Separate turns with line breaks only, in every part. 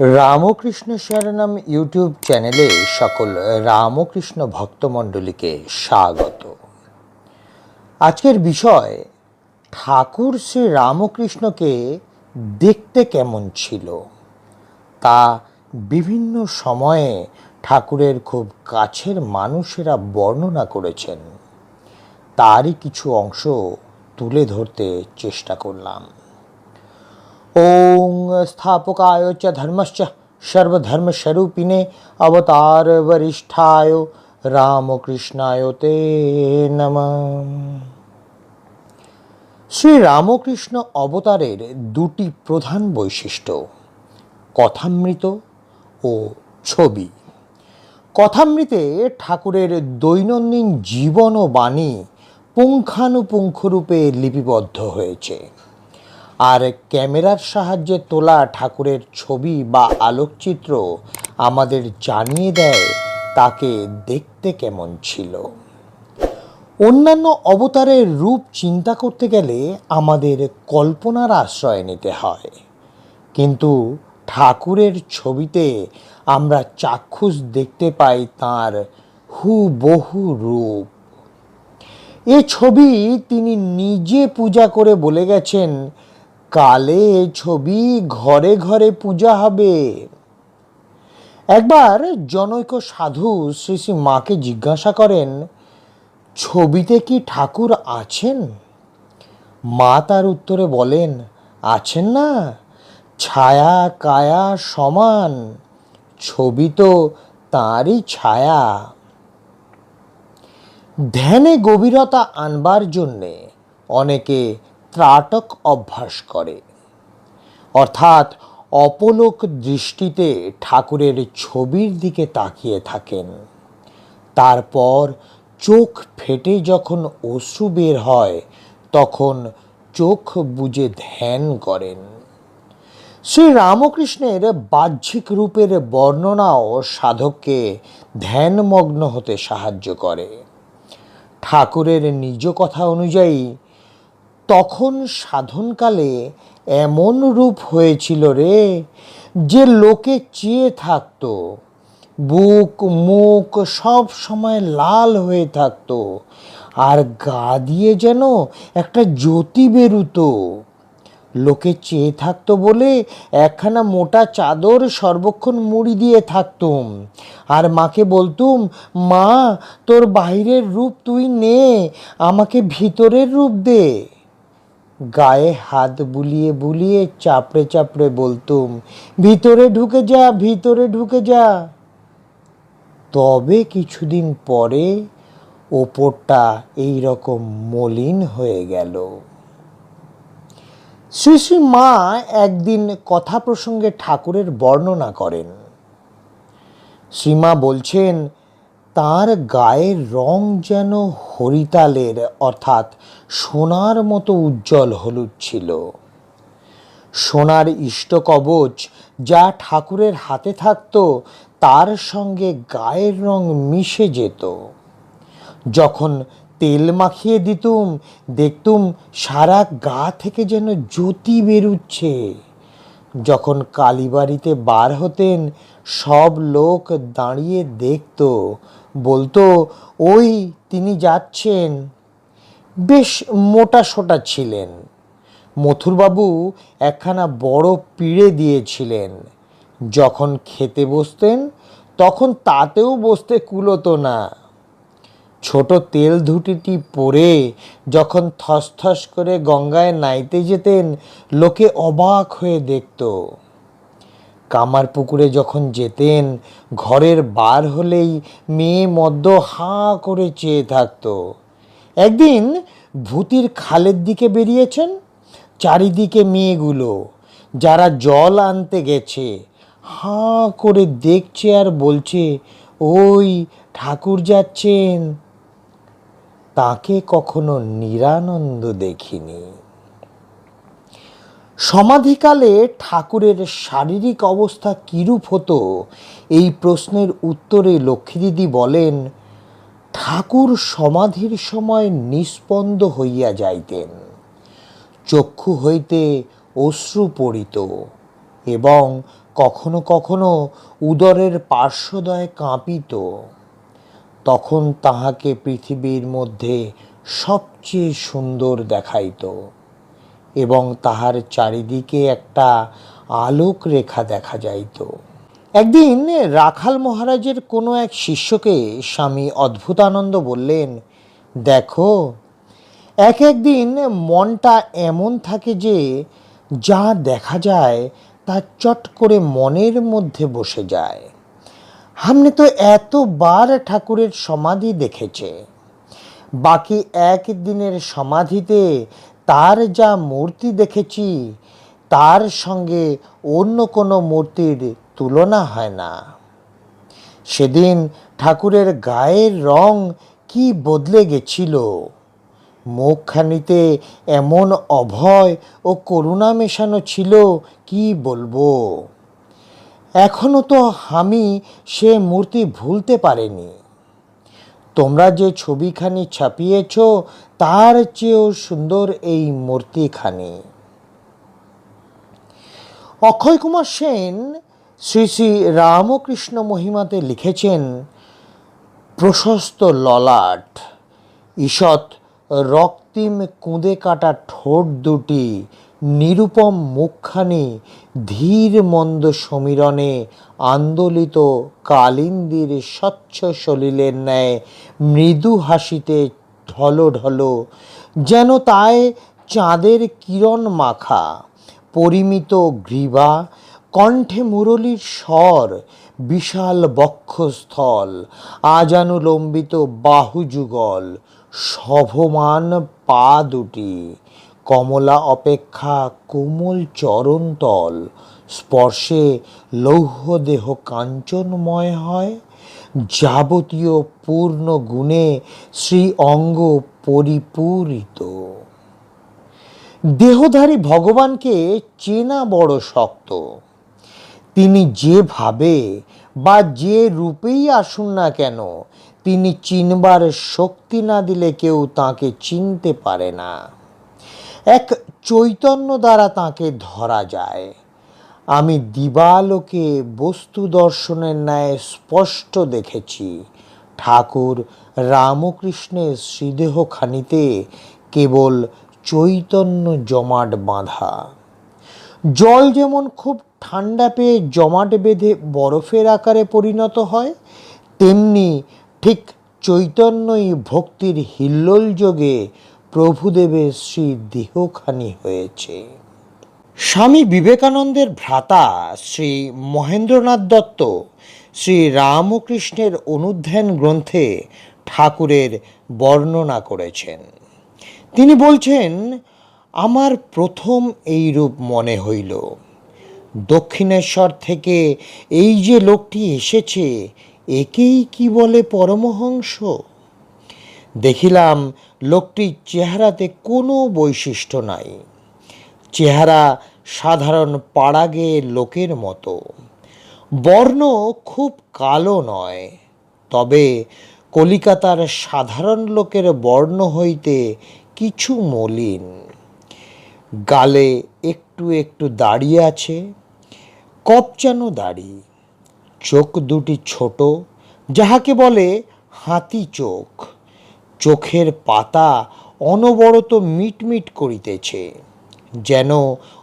Ramakrishna শরণম YouTube চ্যানেলে সকল রামকৃষ্ণ ভক্তমণ্ডলীকে স্বাগত। আজকের বিষয়, ঠাকুর শ্রী রামকৃষ্ণকে দেখতে কেমন ছিল? তা বিভিন্ন সময়ে ঠাকুরের খুব কাছের মানুষেরা বর্ণনা করেছেন। তারই কিছু অংশ তুলে ধরতে চেষ্টা করলাম। ওং স্থাপকায় চ ধর্মশ্চ সর্বধর্মস্বরূপিণে অবতার বরিষ্ঠায় রামকৃষ্ণায় তে নম শ্রী রামকৃষ্ণ অবতারের দুটি প্রধান বৈশিষ্ট্য, কথামৃত ও ছবি। কথামৃতে ঠাকুরের দৈনন্দিন জীবন ও বাণী পুঙ্খানুপুঙ্খরূপে লিপিবদ্ধ হয়েছে। আর ক্যামেরার সাহায্যে তোলা ঠাকুরের ছবি বা আলোকচিত্র আমাদের জানিয়ে দেয় তাকে দেখতে কেমন ছিল। অন্যান্য অবতারের রূপ চিন্তা করতে গেলে আমাদের কল্পনার আশ্রয় নিতে হয়। কিন্তু ঠাকুরের ছবিতে আমরা চাক্ষুষ দেখতে পাই তাঁর হুবহু রূপ। এ ছবি তিনি নিজে পূজা করে বলে গেছেন কালে ছবি ঘরে ঘরে পূজা হবে। একবার জনৈক সাধু শ্রী শ্রী মাকে জিজ্ঞাসা করেন, ছবিতে কি ঠাকুর আছেন? মা তার উত্তরে বলেন, আছেন না, ছায়া কায়া সমান, ছবি তো তাঁরই ছায়া। ধ্যানে গভীরতা আনবার জন্যে অনেকে ত্রাটক অভ্যাস করে। অর্থাৎ অপলোক দৃষ্টিতে ঠাকুরের ছবির দিকে তাকিয়ে থাকেন। তারপর চোখ ফেটে যখন অশ্রু বের হয়, তখন চোখ বুজে ধ্যান করেন। শ্রী রামকৃষ্ণের বাহ্যিক রূপের বর্ণনাও সাধককে ধ্যানমগ্ন হতে সাহায্য করে। ঠাকুরের নিজ কথা অনুযায়ী তখন সাধনকালে এমন রূপ হয়েছিল রে যে লোকে চেয়ে থাকতো, বুক মুখ সব সময় লাল হয়ে থাকতো, আর গা দিয়ে যেন একটা জ্যোতি বেরুতো। লোকে চেয়ে থাকতো বলে একখানা মোটা চাদর সর্বক্ষণ মুড়ি দিয়ে থাকতুম, আর মাকে বলতুম, মা, তোর বাইরের রূপ তুই নে, আমাকে ভিতরের রূপ দে। গায়ে হাত বুলিয়ে বুলিয়ে চাপড়ে চাপড়ে বলতুম, ভিতরে ঢুকে যা, ভিতরে ঢুকে যা। তবে কিছুদিন পরে ওপরটা এই রকম মলিন হয়ে গেল। শ্রী শ্রী মা একদিন কথা প্রসঙ্গে ঠাকুরের বর্ণনা করেন। শ্রীমা বলছেন তার গায়ের রং যেন হরিতালের, অর্থাৎ সোনার মতো উজ্জ্বল হলুদ ছিল। সোনার ইষ্টকবচ যা ঠাকুরের হাতে থাকতো, তার সঙ্গে গায়ের রং মিশে যেত। যখন তেল মাখিয়ে দিতুম, দেখতুম সারা গা থেকে যেন জ্যোতি বেরুচ্ছে। যখন কালীবাড়িতে বার হতেন, সব লোক দাঁড়িয়ে দেখতো বলতো, ওই তিনি যাচ্ছেন। বেশ মোটা সোটা ছিলেন। মথুরবাবু একখানা বড় পিড়ে দিয়েছিলেন। যখন খেতে বসতেন, তখন তাতেও বসতে কুলোতো না। ছোট তেল ধুটিটি পরে যখন থসথস করে গঙ্গায় নাইতে যেতেন, লোকে অবাক হয়ে দেখত। কামার পুকুরে যখন যেতেন, ঘরের বার হলেই মেয়ে মদ্য হাঁ করে চেয়ে থাকতো। একদিন ভূতির খালের দিকে বেরিয়েছেন, চারিদিকে মেয়েগুলো, যারা জল আনতে গেছে, হাঁ করে দেখছে আর বলছে, ওই ঠাকুর যাচ্ছেন। তাকে কখনো নিরানন্দ দেখিনি। সমাধিকালে ঠাকুরের শারীরিক অবস্থা কিরূপ হতো? এই প্রশ্নের উত্তরে লক্ষ্মীদিদি বলেন, ঠাকুর সমাধির সময় নিস্পন্দ হইয়া যাইতেন। চক্ষু হইতে অশ্রু পড়িত এবং কখনো কখনো উদরের পার্শ্বদয় কাঁপিত। তখন তাহাকে পৃথিবীর মধ্যে সবচেয়ে সুন্দর দেখাইত। এবং তাহার চারিদিকে একটা আলোক রেখা দেখা যাইত। একদিন রাখাল মহারাজের কোনো এক শিষ্যকে স্বামী অদ্ভুতানন্দ বললেন, দেখো, এক একদিন মনটা এমন থাকে যে, যা দেখা যায় তা চট করে মনের মধ্যে বসে যায়। হামনে তো এতবার ঠাকুরের সমাধি দেখেছে। বাকি একদিনের সমাধিতে তার যা মূর্তি দেখেছি, তার সঙ্গে অন্য কোনো মূর্তির তুলনা হয় না। সেদিন ঠাকুরের গায়ের রং কি বদলে গেছিল? মুখখানিতে এমন অভয় ও করুণা মেশানো ছিল, কি বলব? এখনও তো আমি সে মূর্তি ভুলতে পারিনি। তোমরা যে ছবিখানি ছাপিয়েছ তার চেয়েও সুন্দর এই মূর্তিখানি। অক্ষয় কুমার সেন শ্রী শ্রী রামকৃষ্ণ মহিমাতে লিখেছেন, প্রশস্ত ললাট, ঈষৎ রক্তিম কুঁদে কাটা ঠোঁট দুটি, নিরুপম মুখখানি ধীর মন্দ সমীরণে আন্দোলিত কালিন্দির স্বচ্ছ সলিলের ন্যায় মৃদু হাসিতে ঢলো ঢলো, যেন তাই চাঁদের কিরণ মাখা, পরিমিত গ্রীবা, কণ্ঠে মুরলীর স্বর, বিশাল বক্ষস্থল আজানুলম্বিত বাহুযুগল শোভমান পা দুটি, কমলা অপেক্ষা কোমল চরণতল, স্পর্শে লৌহ দেহ কাঞ্চনময় হয়। যাবতীয় পূর্ণ গুণে শ্রী অঙ্গ পরিপূরিত। দেহধারী ভগবানকে চেনা বড় শক্ত। তিনি যেভাবে বা যে রূপেই আসুন না কেন, তিনি চিনবার শক্তি না দিলে কেউ তাকে চিনতে পারে না। এক চৈতন্য দ্বারা তাকে ধরা যায়। আমি দিবালোকে বস্তু দর্শনের ন্যায় স্পষ্ট দেখেছি। ঠাকুর রামকৃষ্ণের শ্রীদেহখানিতে কেবল চৈতন্য জমাট বাঁধা। জল যেমন খুব ঠান্ডা পেয়ে জমাট বেঁধে বরফের আকারে পরিণত হয়, তেমনি ঠিক চৈতন্যই ভক্তির হিল্লোল যোগে প্রভুদেবের শ্রী দেহখানি হয়েছে। স্বামী বিবেকানন্দের ভ্রাতা শ্রী মহেন্দ্রনাথ দত্ত শ্রী রামকৃষ্ণের অনুধ্যান গ্রন্থে ঠাকুরের বর্ণনা করেছেন। তিনি বলছেন, আমার প্রথম এই রূপ মনে হইল। দক্ষিণেশ্বর থেকে এই যে লোকটি এসেছে, একেই কি বলে পরমহংস? দেখিলাম লোকটির চেহারাতে কোনো বৈশিষ্ট্য নাই। চেহারা সাধারণ পাড়াগে লোকের মতো। বর্ণ খুব কালো নয়, তবে কলিকাতার সাধারণ লোকের বর্ণ হইতে কিছু মলিন। গালে একটু একটু দাড়ি আছে কপচানো দাড়ি, চোখ দুটি ছোট, যাহাকে বলে হাতি চোখ। চোখের পাতা অনবরত মিটমিট করিতেছে। যেন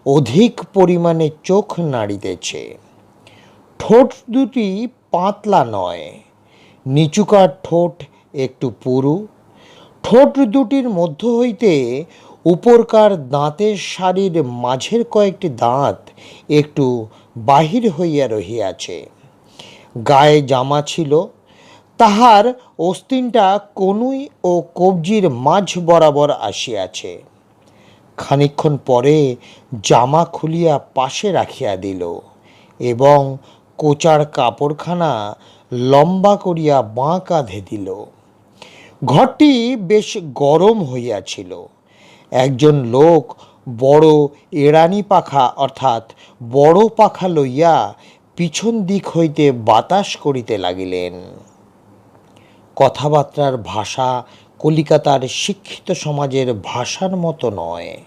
অধিক পরিমাণে চোখ নাড়িতেছে। ঠোঁট দুটি পাতলা নয়, নিচুকার ঠোঁট একটু পুরু। ঠোঁট দুটির মধ্য হইতে উপরকার দাঁতের সারির মাঝের কয়েকটি দাঁত একটু বাহির হইয়া রহিয়াছে। গায়ে জামা ছিল, তাহার অস্তিনটা কনুই ও কবজির মাঝ বরাবর আসিয়াছে। খানিক্ষণ পরে জামা খুলিয়া পাশে রাখিয়া দিল এবং কোচার কাপড়খানা লম্বা করিয়া বাঁ কাঁধে দিল। ঘরটি বেশ গরম হইয়াছিল। একজন লোক বড় এড়ানি পাখা অর্থাৎ বড় পাখা লইয়া পিছন দিক হইতে বাতাস করিতে লাগিলেন। কথাবার্তার ভাষা কলিকাতার শিক্ষিত সমাজের ভাষার মতো নয়,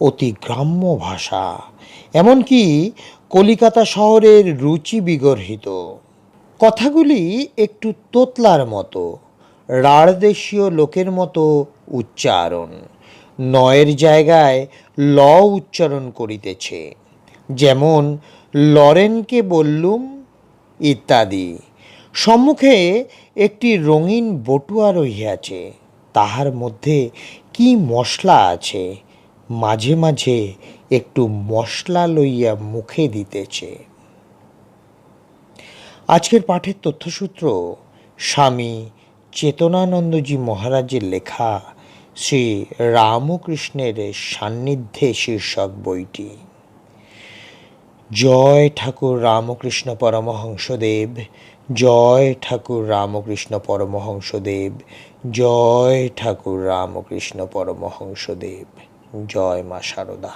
অতি গ্রাম্য ভাষা। এমনকি কলিকাতা শহরের রুচি বিগর্হিত। কথাগুলি একটু তোতলার মতো রাঢ়দেশীয় লোকের মতো উচ্চারণ, নয়ের জায়গায় ল উচ্চারণ করিতেছে। যেমন, লরেনকে বললুম ইত্যাদি। সম্মুখে একটি রঙিন বটুয়া রহিয়াছে। তাহার মধ্যে কি মশলা আছে? মাঝে মাঝে একটু মশলা লইয়া মুখে দিতেছে। আজকের পাঠের তথ্যসূত্র, স্বামী চেতনানন্দজি মহারাজের লেখা শ্রী রামকৃষ্ণের সান্নিধ্যে শীর্ষক বইটি। জয় ঠাকুর রামকৃষ্ণ পরমহংসদেব, জয় ঠাকুর রামকৃষ্ণ পরমহংসদেব জয় ঠাকুর রামকৃষ্ণ পরমহংসদেব জয় মা শারদা